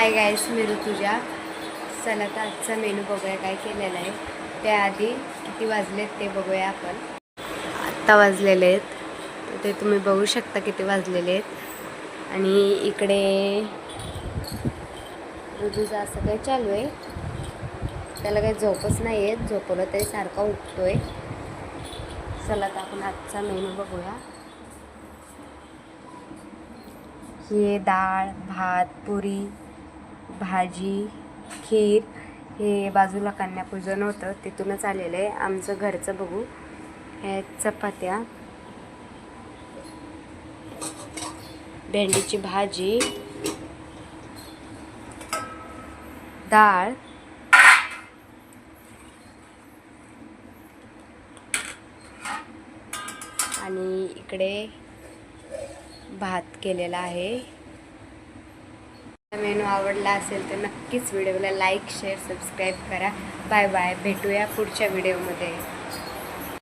हाय guys मी ऋतुजा. चला तर आजचा मेनू बघूया काय केलेला आहे. त्याआधी किती वाजलेत ते बघूया आपण. आत्ता वाजलेले आहेत. ते तुम्ही बघू शकता किती वाजलेले आहेत. आणि इकडे ऋतुजा असं काही चालू आहे. त्याला काही झोपच नाही आहेत झोपवलं तरी सारखा आहे चला तर आपण आजचा मेनू बघूया. हे डाळ भात पुरी भाजी खीर हे बाजूला कन्यापूजन होतं तिथूनच आलेलं आहे. आमचं घरचं बघू. हे चपात्या. भेंडीची भाजी. डाळ. आणि इकडे भात केलेला आहे. मेनू आवडला असेल तर नक्कीच व्हिडिओला लाईक शेअर सबस्क्राईब करा. Bye bye. भेटूया पुढच्या व्हिडिओमध्ये.